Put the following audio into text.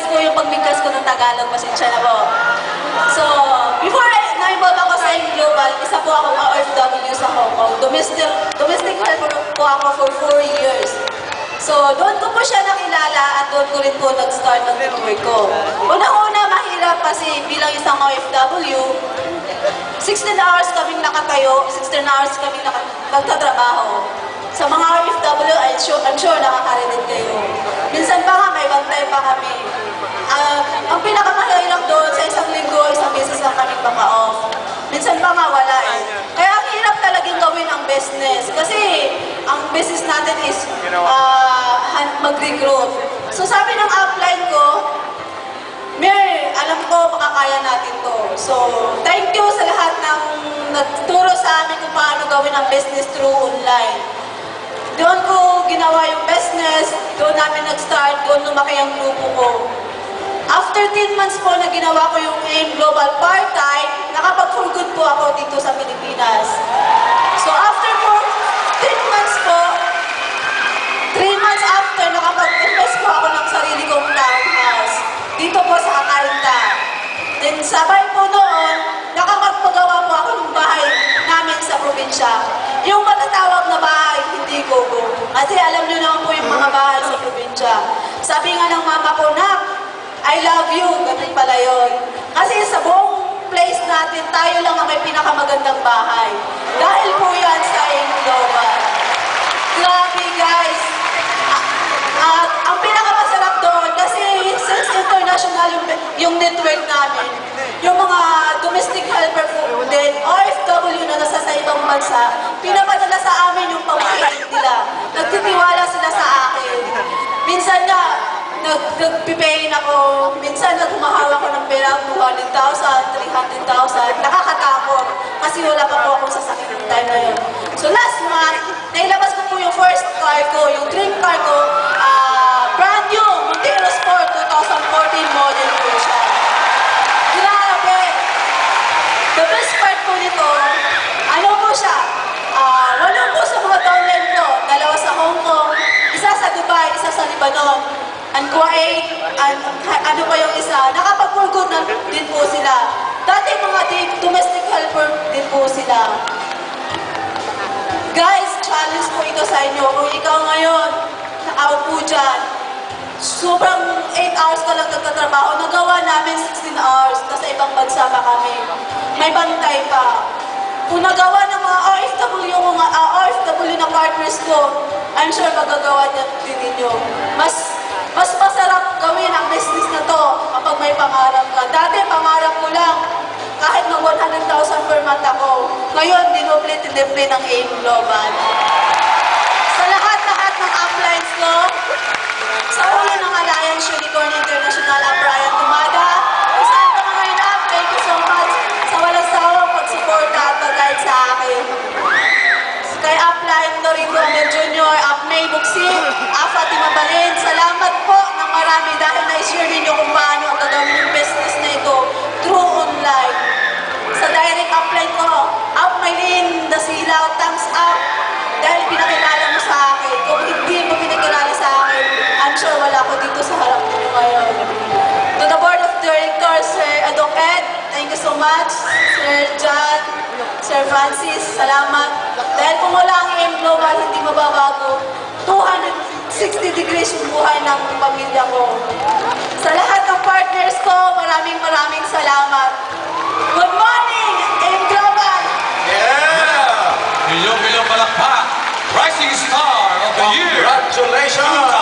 Malikas po yung pagbigkas ko ng Tagalog, pasensya na po. So, before I, na-involve ako sa global, isa po akong OFW sa Hong Kong. Domestic, domestic helper po ako for four years. So, doon ko po siya nakilala at doon ko rin po nag-start ang career ko. Una-una, mahirap kasi bilang isang OFW, 16 hours kaming nakatayo, 16 hours kaming nagtatrabaho. Sa mga OFW, I'm sure, I'm sure nakakarinig kayo. Ang pinakamahirap doon, sa isang linggo, isang beses lang kami baka-off. Minsan pa nga, wala eh. Kaya ang hirap talagang gawin ang business. Kasi ang business natin is han- mag-recruit. So sabi ng upline ko, Mer, alam ko makakaya natin to. So, thank you sa lahat ng nagturo sa amin kung paano gawin ang business through online. Doon ko ginawa yung business, doon namin nag-start, doon lumaki ang grupo ko. After 10 months po na ginawa ko yung AIM Global Part-Time, nakapag-for good po ako dito sa Pilipinas. So after po 10 months po, 3 months after, nakapag-invest po ako ng sarili kong townhouse. Dito po sa Akarinta. Then sabay po noon, nakapagpagawa po ako ng bahay namin sa probinsya. Yung matatawag na bahay, hindi ko po. Kasi alam niyo naman po yung mga bahay sa probinsya. Sabi nga ng mama ko, Nak, I love you. Ganun pala yun. Kasi sa buong place natin, tayo lang ang may pinakamagandang bahay. Dahil po yan sa Global. Grabe guys! At ang pinakamasarap doon, kasi since international yung, yung network namin, yung mga domestic helper po din, OFW na nasa sa ibang bansa, pinapadala sa amin yung pamakain nila. Nagtitiwala sila sa akin. Minsan nga, nag nagpipain ako, minsan nagmahal ako ng pera, 200,000, 300,000, nakakatakot. Kasi wala pa po akong sasakit ng time na yun. So last month, nailabas ko po yung first car ko, yung dream car ko, ah, brand new, Montero Sport 2014 model po siya. Grabe! The best part po nito, ano po siya, ah, walo po sa mga downline ko, dalawa sa Hong Kong, isa sa Dubai, isa sa Lebanon, and Kuwait, and ano pa yung isa, nakapag-for na din po sila. Dati mga domestic helper din po sila. Guys, challenge po ito sa inyo. Kung ikaw ngayon, nakaupo dyan, sobrang 8 hours ka lang nagtatrabaho, nagawa namin 16 hours, nasa ibang bansa pa kami. May bantay pa. Kung nagawa ng mga OFW, mga uh, OFW na partners ko, I'm sure magagawa din ninyo. Ngayon, dinoble-tinoble ng AIM Global. Sa lahat-lahat ng uplines ko, sa ulo much, Sir John, Sir Francis, salamat. Dahil kung wala ang AM Global, hindi mababago. 260 degrees yung buhay ng pamilya ko. Sa lahat ng partners ko, maraming maraming salamat. Good morning, AM Global! Yeah! Milyong-milyong palakpak! Rising Star of the Year! Congratulations!